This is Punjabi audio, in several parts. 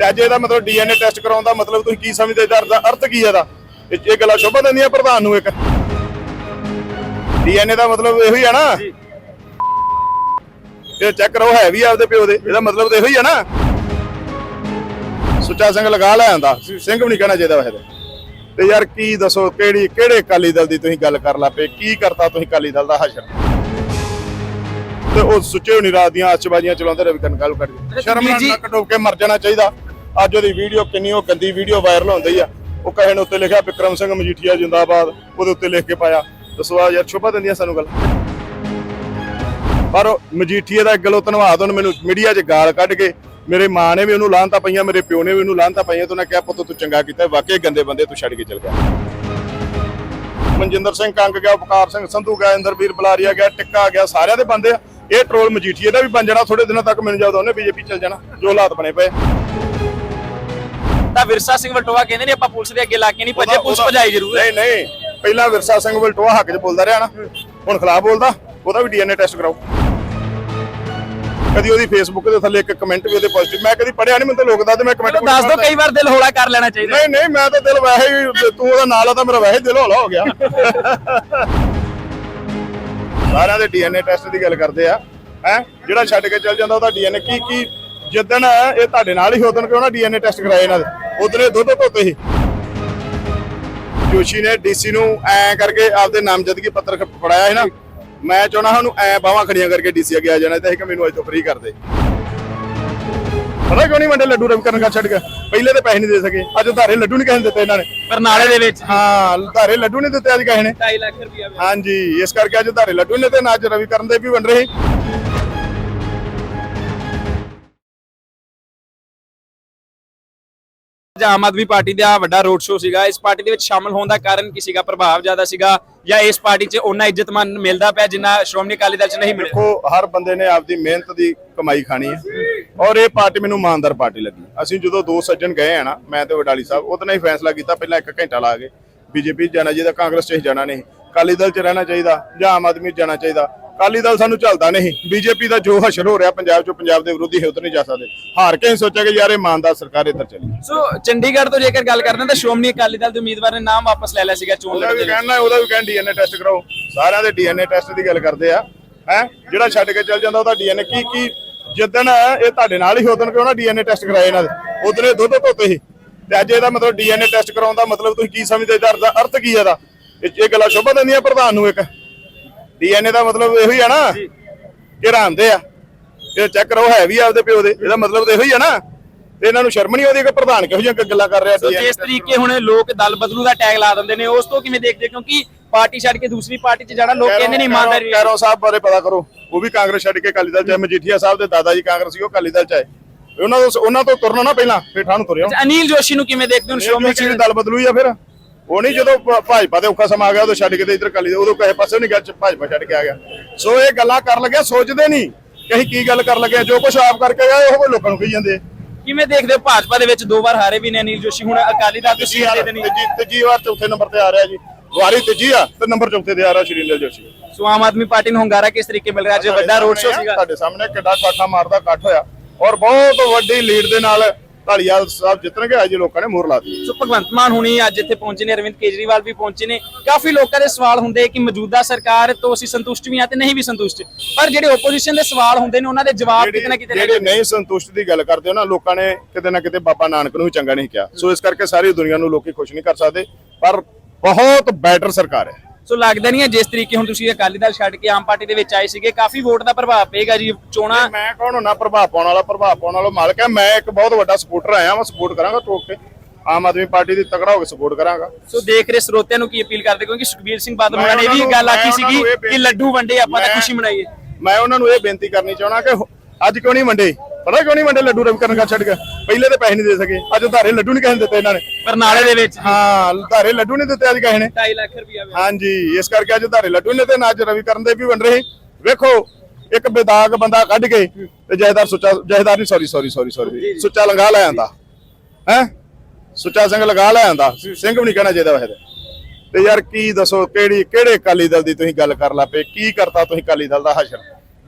ਤੇ ਅੱਜ ਇਹਦਾ ਮਤਲਬ ਡੀਐਨਏ ਟੈਸਟ ਕਰਾਉਣ ਦਾ ਮਤਲਬ ਤੁਸੀਂ ਕੀ ਸਮਝਦੇ? ਇਹਦਾ ਅਰਥ- ਅਰਥ ਕੀ ਹੈ ਇਹਦਾ? ਇਹ ਇਹ ਗੱਲਾਂ ਸ਼ੋਭਾ ਦਿੰਦੀਆਂ ਪ੍ਰਧਾਨ ਨੂੰ ਇੱਕ? ਡੀਐਨਏ ਦਾ ਮਤਲਬ ਇਹੋ ਹੀ ਆ ਨਾ? ਇਹ ਚੈੱਕ ਕਰੋ ਹੈ ਵੀ ਆਪਦੇ ਪਿਓ ਦੇ। ਇਹਦਾ ਮਤਲਬ ਤਾਂ ਇਹੋ ਹੀ ਆ ਨਾ? ਸੁੱਚਾ ਸਿੰਘ ਲਗਾ ਲੈ ਆਂਦਾ। ਸਿੰਘ ਵੀ ਨਹੀਂ ਕਹਿਣਾ ਚਾਹੀਦਾ ਵੈਸੇ ਤਾਂ। ਤੇ ਯਾਰ ਕੀ ਦੱਸੋ ਕਿਹੜੀ ਕਿਹੜੇ ਅਕਾਲੀ ਦਲ ਦੀ ਤੁਸੀਂ ਗੱਲ ਕਰ ਲਾ ਪਏ? ਕੀ ਕਰਤਾ ਤੁਸੀਂ ਅਕਾਲੀ ਦਲ ਦਾ ਹਸ਼ਰ? ਤੇ ਉਹ ਸੁੱਚੇ ਹੋਣੀ ਰਾਤ ਦੀਆਂ ਆਸ਼ਬਾਜ਼ੀਆਂ ਚਲਾਉਂਦੇ ਰਵੀ ਕਰਨ ਗੱਲ ਕੱਢ ਕੇ ਸ਼ਰਮ ਨਾਲ ਨੱਕ ਡੋਬ ਕੇ ਮਰ ਜਾਣਾ ਚਾਹੀਦਾ। ਅੱਜ ਉਹਦੀ ਵੀਡੀਓ ਕਿੰਨੀ, ਉਹ ਗੰਦੀ ਵੀਡੀਓ ਵਾਇਰਲ ਹੁੰਦੀ ਆ। ਉਹ ਕਹੇ ਨੇ ਉੱਤੇ ਲਿਖਿਆ ਵਿਕਰਮ ਸਿੰਘ ਮਜੀਠੀਆ ਜਿੰਦਾਬਾਦ, ਉਹਦੇ ਉੱਤੇ ਲਿਖ ਕੇ ਪਾਇਆ। ਦੱਸੋ ਆ ਯਾਰ, ਸ਼ੋਭਾ ਦਿੰਦੀਆਂ ਸਾਨੂੰ ਗੱਲ। ਪਰ ਉਹ ਦਾ ਗੱਲੋਂ ਧੰਨਵਾਦ, ਉਹਨੂੰ ਮੈਨੂੰ ਮੀਡੀਆ 'ਚ ਗਾਲ ਕੱਢ ਕੇ ਮੇਰੇ ਮਾਂ ਨੇ ਵੀ ਉਹਨੂੰ ਲਾਹਨਤਾਂ ਪਈਆਂ, ਮੇਰੇ ਪਿਓ ਨੇ ਵੀ ਉਹਨੂੰ ਲਾਹਨਤਾਂ ਪਈਆਂ, ਤੇ ਉਹਨੇ ਕਿਹਾ, ਪੁੱਤ, ਤੂੰ ਚੰਗਾ ਕੀਤਾ, ਵਾਕਈ ਗੰਦੇ ਬੰਦੇ, ਤੂੰ ਛੱਡ ਕੇ ਚਲ ਗਿਆ। ਮਨਜਿੰਦਰ ਸਿੰਘ ਕੰਗ ਗਿਆ, ਉਪਕਾਰ ਸਿੰਘ ਸੰਧੂ ਗਿਆ, ਇੰਦਰਵੀਰ ਬਲਾਰੀਆ ਗਿਆ, ਟਿੱਕਾ ਗਿਆ, ਸਾਰਿਆਂ ਦੇ ਬੰਦੇ ਆ। ਇਹ ਟਰੋਲ ਮਜੀਠੀਏ ਦਾ ਵੀ ਬਣ ਜਾਣਾ ਥੋੜੇ ਦਿਨਾਂ ਤੱਕ ਮੈਨੂੰ ਜਦੋਂ ਉਹਨੇ ਬੀਜੇਪੀ ਚਲ ਜਾਣਾ, ਜੋ ਹਾਲਾਤ ਬਣੇ ਪਏ ਤਾਂ ਵਿਰਸਾ ਸਿੰਘ ਵਟੋਆ ਕਹਿੰਦੇ ਨੇ ਆਪਾਂ ਪੁਲਿਸ ਦੇ ਅੱਗੇ ਲਾ ਕੇ ਨਹੀਂ ਭੱਜੇ ਪੁਲਿਸ ਭਜਾਈ ਜ਼ਰੂਰ। ਹੈ ਨਹੀਂ ਨਹੀਂ ਪਹਿਲਾਂ ਵਿਰਸਾ ਸਿੰਘ ਵਲਟੋਆ ਹੱਕ 'ਚ ਬੋਲਦਾ ਰਿਹਾ ਨਾ। ਹੁਣ ਖਿਲਾਫ ਬੋਲਦਾ ਉਹਦਾ ਵੀ ਡੀਐਨਏ ਟੈਸਟ ਕਰਾਓ। ਕਦੀ ਉਹਦੀ ਫੇਸਬੁੱਕ ਦੇ ਥੱਲੇ ਇੱਕ ਕਮੈਂਟ ਵੀ ਉਹਦੇ ਪੋਜ਼ਿਟਿਵ ਮੈਂ ਕਦੀ ਪੜਿਆ ਨਹੀਂ ਮੈਨੂੰ ਤਾਂ ਲੋਕ ਦੱਸਦੇ ਮੈਂ ਕਮੈਂਟ ਦੱਸ ਦਿਓ ਕਈ ਵਾਰ ਦਿਲ ਹੌਲਾ ਕਰ ਲੈਣਾ ਚਾਹੀਦਾ। ਨਹੀਂ ਨਹੀਂ ਮੈਂ ਤਾਂ ਦਿਲ ਵੈਸੇ ਹੀ ਤੂੰ ਉਹਦਾ ਨਾਲ ਆ ਤਾਂ ਮੇਰਾ ਵੈਸੇ ਦਿਲ ਹੌਲਾ ਹੋ ਗਿਆ। ਸਾਰਿਆਂ ਦੇ ਡੀਐਨਏ ਟੈਸਟ ਦੀ ਗੱਲ ਕਰਦੇ ਆ ਹੈ? ਜਿਹੜਾ ਛੱਡ ਕੇ ਚੱਲ ਜਾਂਦਾ ਉਹਦਾ ਡੀਐਨਏ ਕੀ ਕੀ ਜਿੱਦਣ ਇਹ ਤੁਹਾਡੇ ਨਾਲ ਹੀ ਉਦੋਂ ਕਿਉਂ ਨਾ ਡੀਐਨਏ ਟੈਸਟ ਕਰਾਏ ਇਹਨਾਂ ਦੇ? ਇਹ ਦੁੱਧ ਧੋਤੇ ਸੀ। ਜੋਸ਼ੀ ਨੇ ਡੀਸੀ ਨੂੰ ਐ ਕਰਕੇ ਆਪਦੇ ਨਾਮਜ਼ਦਗੀ ਪੱਤਰ ਫੜਾਇਆ ਹੈ ਨਾ। ਮੈਂ ਚਾਹਣਾ ਉਹਨੂੰ ਐ ਬਾਹਾਂ ਖੜੀਆਂ ਕਰਕੇ ਡੀਸੀ ਅੱਗੇ ਆ ਜਾਣਾ ਤੇ ਇਹ ਕਿ ਮੈਨੂੰ ਅੱਜ ਤੋਂ ਫ੍ਰੀ ਕਰ ਦੇ ਪਤਾ ਕਿਉਂ ਨਹੀਂ ਵੰਡੇ ਲੱਡੂ ਰਵੀ ਕਰਨ ਕਾ ਛੱਡ ਗਿਆ ਪਹਿਲੇ ਤੇ ਪੈਸੇ ਨਹੀਂ ਦੇ ਸਕੇ ਅੱਜ ਧਾਰੇ ਲੱਡੂ ਨਹੀਂ ਨੂੰ ਦਿੱਤੇ ਇਹਨਾਂ ਨੇ। ਬਰਨਾਲੇ ਦੇ ਵਿੱਚ। ਹਾਂ ਧਾਰੇ ਲੱਡੂ ਨਹੀਂ ਦਿੱਤੇ ਅੱਜ ਕਿਸੇ ਨੇ। 2.5 ਲੱਖ ਰੁਪਇਆ ਹਾਂਜੀ ਇਸ ਕਰਕੇ ਅੱਜ ਧਾਰੇ ਲੱਡੂ ਨੇ ਤੇ ਨਾ ਅੱਜ ਰਵੀ ਕਰਨ ਦੇ ਵੀ ਵੰਡ ਰਹੇ। ਅੱਜ ਆਮ ਆਦਮੀ ਪਾਰਟੀ ਦਾ ਵੱਡਾ ਰੋਡ ਸ਼ੋਅ ਸੀਗਾ। ਇਸ ਪਾਰਟੀ ਦੇ ਵਿੱਚ ਸ਼ਾਮਲ ਹੋਣ ਦਾ ਕਾਰਨ ਕੀ ਸੀਗਾ? ਪ੍ਰਭਾਵ ਜ਼ਿਆਦਾ ਸੀਗਾ ਜਾਂ ਇਸ ਪਾਰਟੀ 'ਚ ਉਹਨਾਂ ਇੱਜ਼ਤ ਮਿਲਦਾ ਪਿਆ ਜਿੰਨਾ ਸ਼੍ਰੋਮਣੀ ਅਕਾਲੀ ਦਲ 'ਚ ਨਹੀਂ ਮਿਲਿਆ? ਦੇਖੋ, ਹਰ ਬੰਦੇ ਨੇ ਆਪਦੀ ਮਿਹਨਤ ਦੀ ਕਮਾਈ ਖਾਣੀ ਹੈ ਔਰ ਇਹ ਪਾਰਟੀ ਮੈਨੂੰ ਇਮਾਨਦਾਰ ਪਾਰਟੀ ਲੱਗੀ। ਅਸੀਂ ਜਦੋਂ ਦੋ ਸੱਜਣ ਗਏ ਆ ਨਾ, ਮੈਂ ਤੇ ਵਡਾਲੀ ਸਾਹਿਬ, ਉਹਦੇ ਹੀ ਫੈਸਲਾ ਕੀਤਾ, ਪਹਿਲਾਂ ਇੱਕ ਘੰਟਾ ਲਾ ਕੇ। ਬੀਜੇਪੀ ਜਾਣਾ ਚਾਹੀਦਾ, ਕਾਂਗਰਸ 'ਚ ਜਾਣਾ ਨਹੀਂ। ਅਕਾਲੀ ਦਲ 'ਚ ਰਹਿਣਾ ਚਾਹੀਦਾ ਜਾਂ ਆਮ ਆਦਮੀ 'ਚ ਜਾਣਾ ਚਾਹੀਦਾ। ਅਕਾਲੀ ਦਲ ਸਾਨੂੰ ਚੱਲਦਾ ਨਹੀਂ। ਬੀਜੇਪੀ ਦਾ ਜੋ ਹਸ਼ਰ ਹੋ ਰਿਹਾ ਪੰਜਾਬ 'ਚੋਂ ਪੰਜਾਬ ਦੇ ਵਿਰੋਧੀ ਹੈ ਉਧਰ ਨਹੀਂ ਜਾ ਸਕਦੇ। ਹਾਰ ਕੇ ਸੋਚਿਆ ਕਿ ਯਾਰ ਇਹ ਇਮਾਨਦਾਰ ਸਰਕਾਰ ਇੱਧਰ ਚੱਲੀ। ਸੋ ਚੰਡੀਗੜ੍ਹ ਤੋਂ ਜੇਕਰ ਗੱਲ ਕਰਦੇ ਤਾਂ ਸ਼੍ਰੋਮਣੀ ਅਕਾਲੀ ਦਲ ਦੇ ਉਮੀਦਵਾਰ ਨੇ ਨਾਮ ਵਾਪਸ ਲੈ ਲਿਆ ਸੀਗਾ ਚੋਣ ਲੜਨ ਦੇ ਲਈ। ਕਹਿਣਾ ਉਹਦਾ ਵੀ ਕਹਿਣ ਡੀਐਨਏ ਟੈਸਟ ਕਰਾਓ। ਸਾਰਿਆਂ ਦੇ ਡੀਐਨਏ ਟੈਸਟ ਦੀ ਗੱਲ ਕਰਦੇ ਆ। ਹੈ? ਜਿਹੜਾ ਛੱਡ ਕੇ ਚੱਲ ਜਾਂਦਾ ਉਹਦਾ ਡੀਐਨਏ। ਕੀ ਕੀ ਜਿੱਦਣ ਇਹ ਤੁਹਾਡੇ ਨਾਲ ਹੀ ਉਦੋਂ ਕਿਉਂ ਨਾ ਡੀਐਨਏ ਟੈਸਟ ਕਰਾਏ ਇਹਨਾਂ ਦੇ? ਉਦੋਂ ਇਹ ਦੁੱਧ ਧੋਤੇ ਸੀ। ਤੇ ਅੱਜ ਇਹਦਾ ਮਤਲਬ ਡੀਐਨਏ ਟੈਸਟ ਕਰਾਉਣ ਦਾ ਮਤਲਬ ਤੁਸੀਂ ਕੀ ਸਮਝਦੇ? ਇਹਦਾ ਅਰਥ- ਅਰਥ ਕੀ ਹੈ ਇਹਦਾ? ਇਹ ਇਹ ਗੱਲਾਂ ਸ਼ੋਭਾ ਦਿੰਦੀਆਂ ਪ੍ਰਧਾਨ ਨੂੰ ਇੱਕ। ਡੀਐਨਏ ਦਾ ਮਤਲਬ ਇਹੋ ਹੀ ਆ ਨਾ ਇਹ ਰਾਂਦੇ ਆ। ਇਹ ਚੈੱਕ ਕਰੋ ਹੈ ਵੀ ਆਪਦੇ ਪਿਓ ਦੇ। ਇਹਦਾ ਮਤਲਬ ਤਾਂ ਇਹੋ ਹੀ ਆ ਨਾ। ਤੇ ਇਹਨਾਂ ਨੂੰ ਸ਼ਰਮ ਨਹੀਂ ਆਉਂਦੀ ਕਿ ਪ੍ਰਧਾਨ ਕਿਹੋ ਜਿਹੀਆਂ ਗੱਲਾਂ ਕਰ ਰਿਹਾ ਸੋ। ਜਿਸ ਤਰੀਕੇ ਹੁਣ ਲੋਕ ਦਲ ਬਦਲੂ ਦਾ ਟੈਗ ਲਾ ਦਿੰਦੇ ਨੇ ਉਸ ਤੋਂ ਕਿਵੇਂ ਦੇਖਦੇ? ਕਿਉਂਕਿ ਪਾਰਟੀ ਛੱਡ ਕੇ ਦੂਸਰੀ ਪਾਰਟੀ 'ਚ ਜਾਣਾ ਲੋਕ ਕਹਿੰਦੇ ਨੇ ਇਮਾਨਦਾਰੀ ਕੈਰੋ ਸਾਹਿਬ ਬਾਰੇ ਪਤਾ ਕਰੋ। ਉਹ ਵੀ ਕਾਂਗਰਸ ਛੱਡ ਕੇ ਅਕਾਲੀ ਦਲ ਚ ਆਏ। ਮਜੀਠੀਆ ਸਾਹਿਬ ਦੇ ਦਾਦਾ ਜੀ ਕਾਂਗਰਸ ਸੀ ਉਹ ਅਕਾਲੀ ਦਲ ਚ ਆਏ। ਉਹਨਾਂ ਤੋਂ ਉਹਨਾਂ ਤੋਂ ਤੁਰਨਾ ਨਾ ਪਹਿਲਾਂ ਫਿਰ ਠਾਣੂ ਤੁਰਿਓ ਅਨਿਲ ਜੋਸ਼ੀ ਨੂੰ ਕਿਵੇਂ ਦੇਖਦੇ ਹੋ? ਸ਼੍ਰੋਮਣੀ ਸ਼੍ਰੋਮਣੀ ਦਲ ਬਦਲੂ ਆ ਫਿਰ? ਉਹ ਨਹੀਂ ਜਦੋਂ ਭਾਜਪਾ ਦੇ ਔਖਾ ਸਮਾਂ ਆ ਗਿਆ ਉਦੋਂ ਛੱਡ ਕੇ ਤੇ ਇਧਰ ਦਲ ਉਦੋਂ ਕਿਸੇ ਪਾਸੇ ਨਹੀਂ ਗਿਆ ਭਾਜਪਾ ਛੱਡ ਕੇ ਆ ਗਿਆ। ਸੋ ਇਹ ਗੱਲਾਂ ਕਰਨ ਲੱਗਿਆ ਸੋਚਦੇ ਨਹੀਂ ਕਿ ਅਸੀਂ ਕੀ ਗੱਲ ਕਰਨ ਲੱਗੇ ਜੋ ਕੁਝ ਆਪ ਕਰਕੇ ਗਏ ਉਹ ਲੋਕਾਂ ਨੂੰ ਕਹੀ ਜਾਂਦੇ। ਕਿਵੇਂ ਦੇਖਦੇ ਹੋ ਭਾਜਪਾ ਦੇ ਵਿੱਚ ਦੋ ਵਾਰ ਹਾਰੇ ਵੀ ਨੇ ਅਨਿਲ ਜੋਸ਼ੀ ਹੁਣ ਅਕਾਲੀ ਦਲ ਤੋਂ ਤੀਜੀ ਸੀਟ ਦੇ ਦੇਣੀ ਤੀਜੀ ਤੀਜੀ ਵਾਰ ਚੌਥੇ ਨੰਬਰ ਤੇ ਆ ਰਿਹਾ ਜੀ। ਵਾਰੀ ਤੀਜੀ ਆ ਤੇ ਨੰਬਰ ਚੌਥੇ ਤੇ ਆ ਰਿਹਾ ਸ਼੍ਰੀ ਅਨਿਲ ਜੋਸ਼ੀ। ਸੋ ਆਮ ਆਦਮੀ ਪਾਰਟੀ ਨੂੰ ਹੰਗਾਰਾ ਕਿਸ ਤਰੀਕੇ ਮਿਲ ਰਿਹਾ? ਅੱਜ ਵੱਡਾ ਰੋਡ ਸ਼ੋਅ ਸੀਗਾ। ਤੁਹਾਡੇ ਸਾਹਮਣੇ ਕਿੱਡਾ ਕਾਠਾ ਮਾਰਦਾ ਇਕੱਠ ਹੋਇਆ। ਔਰ ਬਹੁਤ ਵੱਡੀ ਲੀਡ ਦੇ ਨਾਲ ਢਾਲੀਵਾਲ ਸਾਹਿਬ ਜਿੱਤਣਗੇ ਅੱਜ ਲੋਕਾਂ ਨੇ ਮੋਹਰ ਲਾ ਦਿੱਤੀ। ਸੋ ਭਗਵੰਤ ਮਾਨ ਹੁਣੀ ਅੱਜ ਇੱਥੇ ਪਹੁੰਚੇ ਨੇ ਅਰਵਿੰਦ ਕੇਜਰੀਵਾਲ ਵੀ ਪਹੁੰਚੇ ਨੇ। ਕਾਫੀ ਲੋਕਾਂ ਦੇ ਸਵਾਲ ਹੁੰਦੇ ਕਿ ਮੌਜੂਦਾ ਸਰਕਾਰ ਤੋਂ ਅਸੀਂ ਸੰਤੁਸ਼ਟ ਵੀ ਹਾਂ ਤੇ ਨਹੀਂ ਵੀ ਸੰਤੁਸ਼ਟ। ਪਰ ਜਿਹੜੇ ਓਪੋਜੀਸ਼ਨ ਦੇ ਸਵਾਲ ਹੁੰਦੇ ਨੇ ਉਹਨਾਂ ਦੇ ਜਵਾਬ ਕਿਤੇ ਨਾ ਕਿਤੇ ਜਿਹੜੇ। ਨਹੀਂ ਸੰਤੁਸ਼ਟ ਦੀ ਗੱਲ ਕਰਦੇ ਹੋ ਨਾ ਲੋਕਾਂ ਨੇ ਕਿਤੇ ਨਾ ਕਿਤੇ ਬਾਬਾ ਨਾਨਕ ਨੂੰ ਵੀ ਚੰਗਾ ਨਹੀਂ ਕਿਹਾ। ਸੋ ਇਸ ਕਰਕੇ ਸਾਰੀ ਦੁਨੀਆ ਨੂੰ ਲੋਕੀ ਖੁਸ਼ ਨਹੀਂ ਕਰ ਸਕਦੇ ਪਰ ਬਹੁਤ ਬੈਟਰ ਸਰਕਾਰ ਹੈ। ਸੋ ਲੱਗਦਾ ਨਹੀਂ ਹੈ ਜਿਸ ਤਰੀਕੇ ਹੁਣ ਤੁਸੀਂ ਅਕਾਲੀ ਦਲ ਛੱਡ ਕੇ ਆਮ ਪਾਰਟੀ ਦੇ ਵਿੱਚ ਆਏ ਸੀਗੇ ਕਾਫੀ ਵੋਟ ਦਾ ਪ੍ਰਭਾਵ ਪਏਗਾ ਜੀ ਚੋਣਾਂ? ਮੈਂ ਕੌਣ ਹੁੰਨਾ ਪ੍ਰਭਾਵ ਪਾਉਣ ਵਾਲਾ ਪ੍ਰਭਾਵ ਪਾਉਣ ਵਾਲਾ ਮਾਲਕ ਹੈ। ਮੈਂ ਇੱਕ ਬਹੁਤ ਵੱਡਾ ਸਪੋਰਟਰ ਆਇਆ ਮੈਂ ਸਪੋਰਟ ਕਰਾਂਗਾ ਟੋਕ ਕੇ। ਆਮ ਆਦਮੀ ਪਾਰਟੀ ਦੀ ਤਕੜਾ ਹੋ ਕੇ ਸਪੋਰਟ ਕਰਾਂਗਾ। ਸੋ ਦੇਖ ਰਹੇ ਸਰੋਤਿਆਂ ਨੂੰ ਕੀ ਅਪੀਲ ਕਰਦੇ ਕਿਉਂਕਿ ਸੁਖਬੀਰ ਸਿੰਘ ਬਾਦਲ ਹੋਣਾ ਨੇ ਵੀ ਗੱਲ ਆਖੀ ਸੀਗੀ ਕਿ ਲੱਡੂ ਵੰਡੇ ਆਪਾਂ ਤਾਂ ਖੁਸ਼ੀ ਮਨਾਈਏ। ਮੈਂ ਉਹਨਾਂ ਨੂੰ ਇਹ ਬੇਨਤੀ ਕਰਨੀ ਚਾਹਣਾ ਕਿ ਅੱਜ ਕਿਉਂ ਨਹੀਂ ਵੰਡੇ? ਪਤਾ ਕਿਉਂ ਨਹੀਂ ਵੰਡੇ ਲੱਡੂ ਰਵੀ ਕਰਨ ਕਾ ਛੱਡ ਗਿਆ ਪਹਿਲੇ ਤੇ ਪੈਸੇ ਨਹੀਂ ਦੇ ਸਕੇ। ਅੱਜ ਧਾਰੇ ਲੱਡੂ ਨਹੀਂ ਨੂੰ ਦਿੱਤੇ ਇਹਨਾਂ ਨੇ। ਬਰਨਾਲੇ ਦੇ ਵਿੱਚ। ਹਾਂ ਧਾਰੇ ਲੱਡੂ ਨਹੀਂ ਦਿੱਤੇ ਅੱਜ ਨੇ। 2.5 ਲੱਖ ਰੁਪਇਆ ਹਾਂਜੀ ਇਸ ਕਰਕੇ ਅੱਜ ਧਾਰੇ ਲੱਡੂ ਨੇ ਤੇ ਨਾ ਅੱਜ ਰਵੀ ਕਰਨ ਦੇ ਵੀ ਵੰਡ ਰਹੇ। ਵੇਖੋ ਇੱਕ ਬੇਦਾਗ ਬੰਦਾ ਕੱਢ ਕੇ ਤੇ ਜਹਦਾਰ ਸੁੱਚਾ ਜਹਦਾਰ ਨਹੀਂ sorry sorry sorry sorry Sucha Langa ਲੈ ਆਂਦਾ। ਹੈ? ਸੁੱਚਾ ਸਿੰਘ ਲਗਾ ਲੈ ਆਂਦਾ। ਸਿੰਘ ਵੀ ਨਹੀਂ ਕਹਿਣਾ ਚਾਹੀਦਾ ਵੈਸੇ ਤਾਂ। ਯਾਰ ਕੀ ਦੱਸੋ ਕਿਹੜੀ ਕਿਹੜੇ ਅਕਾਲੀ ਦਲ ਦੀ ਤੁਸੀਂ ਗੱਲ ਕਰ ਲਾ ਪਏ? ਕੀ ਕਰਤਾ ਤੁਸੀਂ ਅਕਾਲੀ ਦਲ ਦਾ ਹਸ਼ਰ?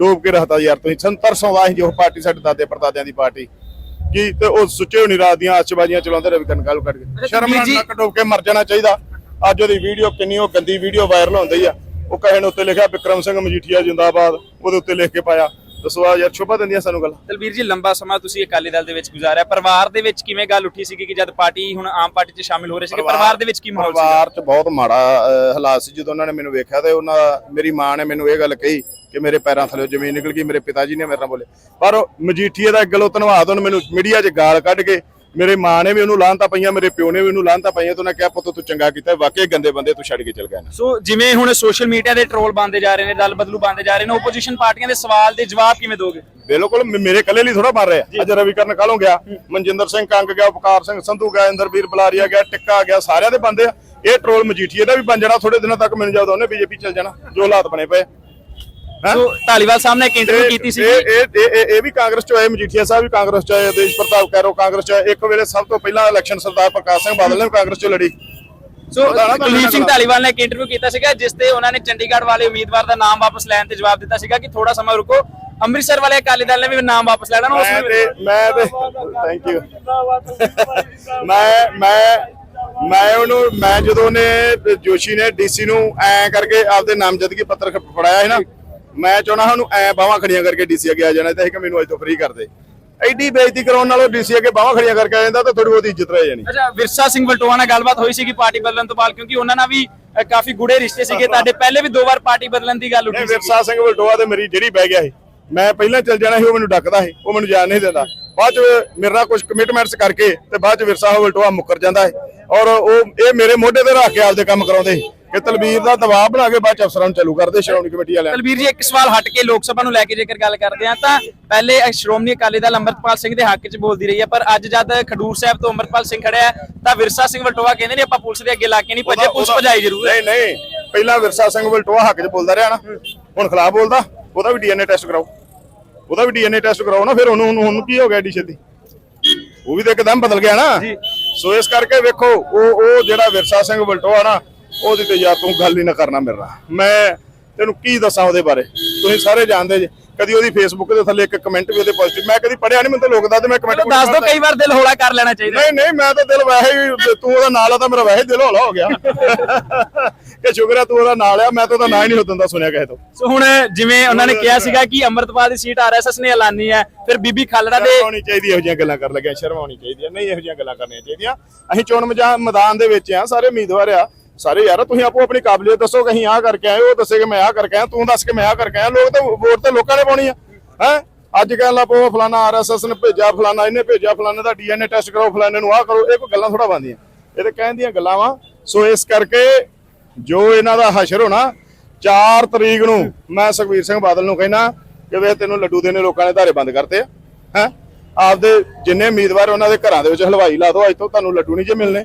ਡੋਬ ਕੇ ਰਹਤਾ ਯਾਰ ਤੁਸੀਂ। ਸੰਤਰ ਸੌਦਾ ਸੀ ਜੋ ਪਾਰਟੀ ਸਾਡੇ ਦਾਦੇ ਪਰਦਾਦਿਆਂ ਦੀ ਪਾਰਟੀ। ਕੀ ਤੇ ਉਹ ਸੁੱਚੇ ਹੋਣੀ ਰਾਤ ਦੀਆਂ ਆਸ਼ਬਾਜ਼ੀਆਂ ਚਲਾਉਂਦੇ ਰਹੇ ਕਰਨ ਕੱਲ ਕੱਢ ਕੇ। ਸ਼ਰਮ ਨਾਲ ਨੱਕ ਡੋਬ ਕੇ ਮਰ ਜਾਣਾ ਚਾਹੀਦਾ। ਅੱਜ ਉਹਦੀ ਵੀਡੀਓ ਕਿੰਨੀ ਉਹ ਗੰਦੀ ਵੀਡੀਓ ਵਾਇਰਲ ਹੁੰਦੀ ਆ। ਉਹ ਕਹੇ ਨੇ ਉੱਤੇ ਲਿਖਿਆ ਵਿਕਰਮ ਸਿੰਘ ਮਜੀਠੀਆ ਜਿੰਦਾਬਾਦ ਉਹਦੇ ਉੱਤੇ ਲਿਖ ਕੇ ਪਾਇਆ। ਦੱਸੋ ਆ ਯਾਰ ਸ਼ੋਭਾ ਦਿੰਦੀਆਂ ਸਾਨੂੰ ਗੱਲ। ਦਲਬੀਰ ਜੀ ਲੰਬਾ ਸਮਾਂ ਤੁਸੀਂ ਅਕਾਲੀ ਦਲ ਦੇ ਵਿੱਚ ਗੁਜ਼ਾਰਿਆ। ਪਰਿਵਾਰ ਦੇ ਵਿੱਚ ਕਿਵੇਂ ਗੱਲ ਉੱਠੀ ਸੀਗੀ ਕਿ ਜਦ ਪਾਰਟੀ ਹੁਣ ਆਮ ਪਾਰਟੀ 'ਚ ਸ਼ਾਮਿਲ ਹੋ ਰਹੇ ਸੀਗੇ ਪਰਿਵਾਰ ਦੇ ਵਿੱਚ ਕੀ ਮਾਹੌਲ ਸੀਗਾ? ਪਰਿਵਾਰ 'ਚ ਬਹੁਤ ਮਾੜਾ ਹਾਲਾਤ ਸੀ ਜਦੋਂ ਉਹਨਾਂ ਨੇ ਮੈਨੂੰ ਵੇਖਿਆ ਤੇ ਉਹਨਾਂ ਮੇਰੀ ਮਾਂ ਨੇ ਮੈਨੂੰ ਇਹ ਗੱਲ ਕਹੀ ਕਿ ਮੇਰੇ ਪੈਰਾਂ ਥੱਲੇ ਜ਼ਮੀਨ ਨਿਕਲ ਗਈ ਮੇਰੇ ਪਿਤਾ ਜੀ ਨੇ ਮੇਰੇ ਨਾਲ ਬੋਲੇ। ਪਰ ਮਜੀਠੀਏ ਦਾ ਇੱਕ ਗੱਲੋਂ ਧੰਨਵਾਦ ਉਹਨੇ ਮੈਨੂੰ ਮੀਡੀਆ 'ਚ ਗਾਲ ਕੱਢ ਕੇ ਮੇਰੇ ਮਾਂ ਨੇ ਵੀ ਉਹਨੂੰ ਲਾਹਨਤਾਂ ਪਈਆਂ ਮੇਰੇ ਪਿਓ ਨੇ ਵੀ ਉਹਨੂੰ ਲਾਹਨਤਾਂ ਪਈਆਂ ਤੇ ਉਹਨੇ ਕਿਹਾ ਪੁੱਤ ਤੂੰ ਚੰਗਾ ਕੀਤਾ ਵਾਕਈ ਗੰਦੇ ਬੰਦੇ ਤੂੰ ਛੱਡ ਕੇ ਚਲ ਗਿਆ ਨਾ। ਸੋ ਜਿਵੇਂ ਹੁਣ ਸੋਸ਼ਲ ਮੀਡੀਆ ਦੇ ਟ੍ਰੋਲ ਬੰਦੇ ਜਾ ਰਹੇ ਨੇ ਦਲ ਬਦਲੂ ਬੰਦੇ ਜਾ ਰਹੇ ਨੇ ਓਪੋਜੀਸ਼ਨ ਪਾਰਟੀਆਂ ਦੇ ਸਵਾਲ ਦੇ ਜਵਾਬ ਕਿਵੇਂ ਦੋਗੇ? ਬਿਲਕੁਲ ਮੇਰੇ ਇਕੱਲੇ ਲਈ ਥੋੜਾ ਬਣ ਰਿਹਾ। ਅੱਜ ਰਵੀ ਕਰਨ ਕਾਲੋਂ ਗਿਆ ਮਨਜਿੰਦਰ ਸਿੰਘ ਕੰਗ ਗਿਆ ਉਪਕਾਰ ਸਿੰਘ ਸੰਧੂ ਗਿਆ ਇੰਦਰਵੀਰ ਬਲਾਰੀਆ ਗਿਆ ਟਿੱਕਾ ਗਿਆ ਸਾਰਿਆਂ ਦੇ ਬੰਦੇ ਆ। ਇਹ ਟ੍ਰੋਲ ਮਜੀਠੀਏ ਦਾ ਵੀ ਬਣ ਜਾਣਾ ਥੋੜੇ ਦਿਨਾਂ ਤੱਕ ਮੈਨੂੰ ਜਦੋਂ ਉਹਨੇ ਬੀਜੇਪੀ ਚਲ ਜਾਣਾ ਜੋ ਹਾਲਾਤ ਬਣੇ ਪਏ? ਸੋ ਢਾਲੀਵਾਲ ਸਾਹਿਬ ਨੇ ਇੱਕ ਇੰਟਰਵਿਊ ਕੀਤੀ ਸੀ ਇਹ ਇਹ ਇਹ- ਵੀ ਕਾਂਗਰਸ ਚ ਆਏ ਮਜੀਠੀਆ ਸਾਹਿਬ ਵੀ ਕਾਂਗਰਸ ਚ ਆਏ ਦੇਸ਼ ਪ੍ਰਤਾਪ ਕੈਰੋ ਕਾਂਗਰਸ ਚ ਇੱਕ ਵੇਲੇ ਸਭ ਤੋਂ ਪਹਿਲਾਂ ਇਲੈਕਸ਼ਨ ਸਰਦਾਰ ਪ੍ਰਕਾਸ਼ ਸਿੰਘ ਬਾਦਲ ਨੇ ਕਾਂਗਰਸ ਚ ਲੜੀ। ਸੋ ਕੁਲਦੀਪ ਸਿੰਘ। ਢਾਲੀਵਾਲ ਨੇ ਇੱਕ ਇੰਟਰਵਿਊ ਕੀਤਾ ਸੀਗਾ ਜਿਸ ਤੇ ਉਹਨਾਂ ਨੇ ਚੰਡੀਗੜ੍ਹ ਵਾਲੇ ਉਮੀਦਵਾਰ ਦਾ ਨਾਮ ਵਾਪਸ ਲੈਣ ਤੇ ਜਵਾਬ ਦਿੱਤਾ ਸੀਗਾ ਕਿ ਥੋੜਾ ਸਮਾਂ ਰੁਕੋ। ਅੰਮ੍ਰਿਤਸਰ ਵਾਲੇ ਅਕਾਲੀ ਦਲ ਨੇ ਵੀ ਨਾਮ ਵਾਪਸ ਲੈਣਾ ਉਸ ਤੇ ਮੈਂ ਤੇ ਥੈਂਕ ਯੂ ਮੈਂ ਮੈਂ ਮੈਂ ਉਹਨੂੰ ਮੈਂ ਜਦੋਂ ਨੇ ਜੋਸ਼ੀ ਨੇ ਡੀਸੀ ਨੂੰ ਐ ਕਰਕੇ ਆਪਦੇ ਨਾਮਜ਼ਦਗੀ ਪੱਤਰ ਫੜਾਇਆ ਸੀ ਨਾ ਮੈਂ ਚਾਹਣਾ ਉਹਨੂੰ ਐ ਬਾਹਾਂ ਖੜੀਆਂ ਕਰਕੇ ਡੀਸੀ ਅੱਗੇ ਆ ਜਾਣਾ ਤੇ ਕਿ ਮੈਨੂੰ ਅੱਜ ਤੋਂ ਫ੍ਰੀ ਕਰ ਦੇ। ਐਡੀ ਬੇਇੱਜ਼ਤੀ ਕਰਾਉਣ ਨਾਲੋਂ ਡੀਸੀ ਅੱਗੇ ਬਾਹਾਂ ਖੜੀਆਂ ਕਰਕੇ ਆ ਜਾਂਦਾ ਤਾਂ ਥੋੜੀ ਬਹੁਤੀ ਇੱਜ਼ਤ ਰਹਿ ਜਾਣੀ। ਅੱਛਾ ਵਿਰਸਾ ਸਿੰਘ ਵਲਟੋਆ ਨਾਲ ਗੱਲਬਾਤ ਹੋਈ ਸੀਗੀ ਪਾਰਟੀ ਬਦਲਣ ਤੋਂ ਬਾਅਦ ਕਿਉਂਕਿ ਉਹਨਾਂ ਨਾਲ ਵੀ ਕਾਫੀ ਗੁੜੇ ਰਿਸ਼ਤੇ ਸੀਗੇ। ਤੁਹਾਡੇ ਪਹਿਲੇ ਵੀ ਦੋ ਵਾਰ ਪਾਰਟੀ ਬਦਲਣ ਦੀ ਗੱਲ ਉੱਠੀ ਸੀ ਵਿਰਸਾ ਸਿੰਘ ਵਲਟੋਆ ਤੇ ਮੇਰੀ ਜਿਹੜੀ ਬਹਿ ਗਿਆ ਸੀ ਮੈਂ ਪਹਿਲਾਂ ਚੱਲ ਜਾਣਾ ਸੀ ਉਹ ਮੈਨੂੰ ਡੱਕਦਾ ਸੀ ਉਹ ਮੈਨੂੰ ਜਾਣ ਨਹੀਂ ਦਿੰਦਾ। ਬਾਅਦ ਚ ਮੇਰੇ ਨਾਲ ਕੁਝ ਕਮਿਟਮੈਂਟਸ ਕਰਕੇ ਤੇ ਬਾਅਦ ਚ ਵਿਰਸਾ ਵਲਟੋਆ ਮੁੱਕਰ ਜਾਂਦਾ ਹੈ ਔਰ ਉਹ ਇਹ ਮੇਰੇ ਮੋਢੇ ਤੇ ਰੱਖ ਕੇ ਆਪਦੇ ਕੰਮ ਕਰਾਉਂਦੇ ਸੀ। ਕਿ ਤਲਵੀਰ ਦਾ ਦਬਾਅ ਬਣਾ ਕੇ ਬਾਅਦ ਚ ਅਫਸਰਾਂ ਨੂੰ ਚਾਲੂ ਕਰਦੇ ਸ਼੍ਰੋਮਣੀ ਕਮੇਟੀ ਵਾਲਿਆਂ ਤਲਵੀਰ ਜੀ ਇੱਕ ਸਵਾਲ ਹਟ ਕੇ ਲੋਕ ਸਭਾ ਨੂੰ ਲੈ ਕੇ ਜੇਕਰ ਗੱਲ ਕਰਦੇ ਆ ਤਾਂ ਪਹਿਲੇ ਸ਼੍ਰੋਮਣੀ ਅਕਾਲੀ ਦਲ ਅੰਮ੍ਰਿਤਪਾਲ ਸਿੰਘ ਦੇ ਹੱਕ 'ਚ ਬੋਲਦੀ ਰਹੀ ਹੈ ਪਰ ਅੱਜ ਜਦ ਖਡੂਰ ਸਾਹਿਬ ਤੋਂ ਅੰਮ੍ਰਿਤਪਾਲ ਸਿੰਘ ਖੜਿਆ ਹੈ, ਤਾਂ ਵਿਰਸਾ ਸਿੰਘ ਵਲਟੋਆ ਕਹਿੰਦੇ ਨੇ ਆਪਾਂ ਪੁਲਿਸ ਦੇ ਅੱਗੇ ਲਾ ਕੇ ਨਹੀਂ ਭੱਜੇ ਪੁਲਿਸ ਭਜਾਈ ਜ਼ਰੂਰ ਨਹੀਂ ਨਹੀਂ ਪਹਿਲਾਂ ਵਿਰਸਾ ਸਿੰਘ ਵਲਟੋਆ ਹੱਕ 'ਚ ਬੋਲਦਾ ਰਿਹਾ ਨਾ ਹੁਣ ਖਿਲਾਫ ਬੋਲਦਾ ਉਹਦਾ ਵੀ ਡੀਐਨਏ ਟੈਸਟ ਕਰਾਓ। ਉਹਦਾ ਵੀ ਡੀਐਨਏ ਟੈਸਟ ਕਰਾਓ ਨਾ ਫਿਰ ਉਹਨੂੰ ਉਹਨੂੰ ਕੀ ਹੋ ਗਿਆ ਏਡੀ ਛੇਤੀ ਉਹ ਵੀ ਤਾਂ ਇੱਕਦਮ ਬਦਲ ਗਿਆ ਨਾ। ਸੋ ਇਸ ਕਰਕੇ ਵੇਖੋ ਉਹ ਉਹ ਜਿਹੜਾ ਵਿਰਸਾ ਸਿੰਘ ਵਲਟੋਆ ਨਾ ਉਹਦੀ ਤੇ ਯਾਰ ਤੂੰ ਗੱਲ ਹੀ ਨਾ ਕਰਨਾ ਮੇਰੇ ਨਾਲ। ਮੈਂ ਤੈਨੂੰ ਕੀ ਦੱਸਾਂ ਉਹਦੇ ਬਾਰੇ? ਤੁਸੀਂ ਸਾਰੇ ਜਾਣਦੇ ਜੇ। ਕਦੀ ਉਹਦੀ ਫੇਸਬੁੱਕ ਦੇ ਥੱਲੇ ਇੱਕ ਕਮੈਂਟ ਵੀ ਉਹਦੇ ਪੋਜ਼ਿਟਿਵ ਮੈਂ ਕਦੀ ਪੜਿਆ ਨਹੀਂ ਮੈਨੂੰ ਤਾਂ ਲੋਕ ਦੱਸਦੇ ਮੈਂ ਕਮੈਂਟ ਦੱਸ ਦਿਓ ਕਈ ਵਾਰ ਦਿਲ ਹੌਲਾ ਕਰ ਲੈਣਾ ਚਾਹੀਦਾ। ਨਹੀਂ ਨਹੀਂ ਮੈਂ ਤਾਂ ਦਿਲ ਵੈਸੇ ਹੀ ਤੂੰ ਉਹਦਾ ਨਾਲ ਆ ਤਾਂ ਮੇਰਾ ਵੈਸੇ ਦਿਲ ਹੌਲਾ ਹੋ ਗਿਆ। ਕਿ ਸ਼ੁਕਰ ਤੂੰ ਉਹਦਾ ਨਾਲ ਆ ਮੈਂ ਤਾਂ ਉਹਦਾ ਨਾਂ ਹੀ ਨਹੀਂ ਉਦੋਂ ਦਾ ਸੁਣਿਆ ਕਿਸੇ ਤੋਂ। ਸੋ ਹੁਣ ਜਿਵੇਂ ਉਹਨਾਂ ਨੇ ਕਿਹਾ ਸੀਗਾ ਕਿ ਅੰਮ੍ਰਿਤਪਾਲ ਦੀ ਸੀਟ ਆਰਐਸਐਸ ਨੇ ਐਲਾਨੀ ਹੈ ਫਿਰ ਬੀਬੀ ਖਾਲੜਾ ਦੇ ਆਉਣੀ ਚਾਹੀਦੀ ਇਹੋ ਜਿਹੀਆਂ ਗੱਲਾਂ ਕਰਨ ਲੱਗਿਆ ਸ਼ਰਮ ਆਉਣੀ ਚਾਹੀਦੀ ਹੈ ਨਹੀਂ ਇਹੋ ਜਿਹੀਆਂ ਗੱਲਾਂ ਕਰਨੀਆਂ ਚਾਹੀਦੀਆਂ। ਅਸੀਂ ਚੋਣ ਮੈਦਾਨ ਦੇ ਵਿੱਚ ਆ ਸਾਰੇ ਉਮੀਦਵਾਰ ਆ। ਸਾਰੇ ਯਾਰ, ਤੁਸੀਂ ਆਪੋ ਆਪਣੀ ਕਾਬਲੀਅਤ ਦੱਸੋ ਕਿ ਅਸੀਂ ਆਹ ਕਰਕੇ ਆਏ, ਉਹ ਦੱਸੇ ਕਿ ਮੈਂ ਆਹ ਕਰਕੇ ਆਇਆ, ਤੂੰ ਦੱਸ ਕੇ ਮੈਂ ਆਹ ਕਰਕੇ ਆਇਆ। ਲੋਕ ਤਾਂ ਵੋਟ ਤਾਂ ਲੋਕਾਂ ਨੇ ਪਾਉਣੀ ਆ, ਹੈ? ਅੱਜ ਕੱਲ੍ਹ ਆਪੋ ਫਲਾਣਾ ਆਰਐਸਐਸ ਨੇ ਭੇਜਿਆ ਫਲਾਣਾ ਇਹਨੇ ਭੇਜਿਆ ਫਲਾਣੇ ਦਾ ਡੀਐਨਏ ਟੈਸਟ ਕਰਾਓ ਫਲਾਣੇ ਨੂੰ ਆਹ ਕਰੋ, ਇਹ ਕੋਈ ਗੱਲਾਂ ਥੋੜਾ ਬੰਦੀਆਂ ਇਹ ਤਾਂ ਕਹਿਣ ਦੀਆਂ ਗੱਲਾਂ ਵਾ। ਸੋ ਇਸ ਕਰਕੇ ਜੋ ਇਹਨਾਂ ਦਾ ਹਸ਼ਰ ਹੋਣਾ 4 ਤਰੀਕ ਨੂੰ ਮੈਂ ਸੁਖਬੀਰ ਸਿੰਘ ਬਾਦਲ ਨੂੰ ਕਹਿਣਾ ਕਿ ਵੇ ਤੈਨੂੰ ਲੱਡੂ ਦੇਣੇ ਲੋਕਾਂ ਨੇ, ਧਾਰੇ ਬੰਦ ਕਰਤੇ ਆ, ਹੈ? ਆਪਦੇ ਜਿੰਨੇ ਉਮੀਦਵਾਰ ਉਹਨਾਂ ਦੇ ਘਰਾਂ ਦੇ ਵਿੱਚ ਹਲਵਾਈ ਲਾ ਦਿਓ, ਅੱਜ ਤੋਂ ਤੁਹਾਨੂੰ ਲੱਡੂ ਨਹੀਂ ਜੇ ਮਿਲਨੇ